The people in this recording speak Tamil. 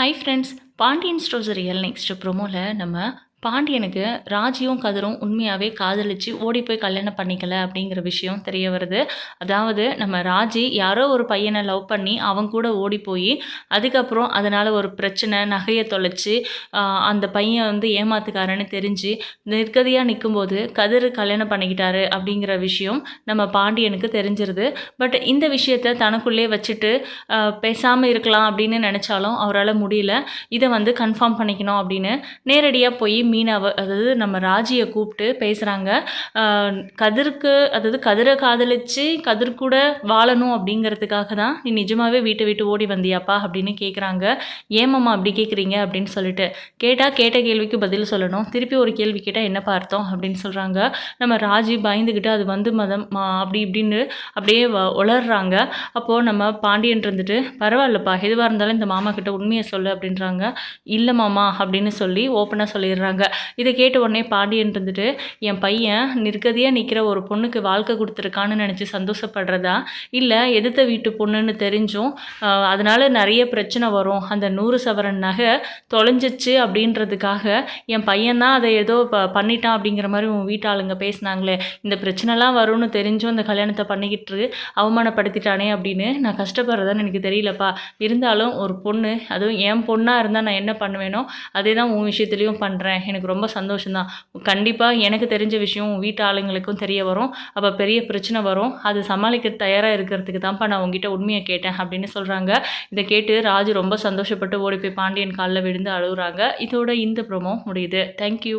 Hi friends Pandian stores real next ப்ரோமோவில் நம்ம பாண்டியனுக்கு ராஜியும் கதிரும் உண்மையாகவே காதலிச்சு ஓடி போய் கல்யாணம் பண்ணிக்கல அப்படிங்கிற விஷயம் தெரிய வருது. அதாவது நம்ம ராஜி யாரோ ஒரு பையனை லவ் பண்ணி அவங்க கூட ஓடி போய் அதுக்கப்புறம் அதனால் ஒரு பிரச்சனை நகையை தொலைச்சி அந்த பையன் வந்து ஏமாத்துக்காரன்னு தெரிஞ்சு நிற்கதியாக நிற்கும்போது கதிர் கல்யாணம் பண்ணிக்கிட்டாரு அப்படிங்கிற விஷயம் நம்ம பாண்டியனுக்கு தெரிஞ்சிருது. பட் இந்த விஷயத்த தனக்குள்ளே வச்சுட்டு பேசாமல் இருக்கலாம் அப்படின்னு நினச்சாலும் அவரால் முடியல. இதை வந்து கன்ஃபார்ம் பண்ணிக்கணும் அப்படின்னு நேரடியாக போய் மீனாவை அதாவது நம்ம ராஜியை கூப்பிட்டு பேசுகிறாங்க கதிருக்கு அதாவது கதிரை காதலிச்சு கதிர் கூட வாழணும் அப்படிங்கிறதுக்காக தான் நீ நிஜமாகவே வீட்டை விட்டு ஓடி வந்தியாப்பா அப்படின்னு கேட்குறாங்க ஏமாம்மா அப்படி கேட்குறீங்க அப்படின்னு சொல்லிட்டு. கேட்டால் கேட்ட கேள்விக்கு பதில் சொல்லணும். திருப்பி ஒரு கேள்வி கேட்டால் என்னப்பா அர்த்தம் அப்படின்னு சொல்கிறாங்க நம்ம ராஜி பயந்துக்கிட்டு அது வந்து மதம் மா- அப்படி இப்படின்னு அப்படியே வ- உளர்றாங்க. அப்போது நம்ம பாண்டியன் இருந்துட்டு பரவாயில்லப்பா எதுவாக இருந்தாலும் இந்த மாமா கிட்ட உண்மையை சொல்லு அப்படின்றாங்க. இல்லை மாமா அப்படின்னு சொல்லி ஓப்பனாக சொல்லிடுறாங்க. இதை கேட்ட உடனே பாண்டியன் இருந்துட்டு என் பையன் நிற்கதியாக நிற்கிற ஒரு பொண்ணுக்கு வாழ்க்கை கொடுத்துருக்கான்னு நினச்சி சந்தோஷப்படுறதா? இல்லை எதிர்த்த வீட்டு பொண்ணுன்னு தெரிஞ்சும் அதனால் நிறைய பிரச்சனை வரும். அந்த நூறு சவரன் நகை தொலைஞ்சிச்சு அப்படின்றதுக்காக என் பையன் தான் அதை ஏதோ ப பண்ணிட்டான் அப்படிங்கிற மாதிரி உன் வீட்டாளுங்க பேசுனாங்களே. இந்த பிரச்சனைலாம் வரும்னு தெரிஞ்சும் அந்த கல்யாணத்தை பண்ணிக்கிட்டு அவமானப்படுத்திட்டானே அப்படின்னு நான் கஷ்டப்படுறதான்னு எனக்கு தெரியலப்பா. இருந்தாலும் ஒரு பொண்ணு அதுவும் என் பொண்ணாக இருந்தால் நான் என்ன பண்ணுவேனோ அதே தான் உன் விஷயத்துலையும் பண்ணுறேன் எனக்கு ரொம்ப சந்தோஷம்தான். கண்டிப்பாக எனக்கு தெரிஞ்ச விஷயம் வீட்டு ஆளுங்களுக்கும் தெரிய வரும். அப்போ பெரிய பிரச்சனை வரும். அது சமாளிக்க தயாராக இருக்கிறதுக்கு தான்ப்பா நான் உங்ககிட்ட உண்மையை கேட்டேன் அப்படின்னு சொல்கிறாங்க இதை கேட்டு ராஜு ரொம்ப சந்தோஷப்பட்டு ஓடி போய் பாண்டியன் காலில் விழுந்து அழுகுறாங்க. இதோட இந்த ப்ரோமோ முடியுது. தேங்க்யூ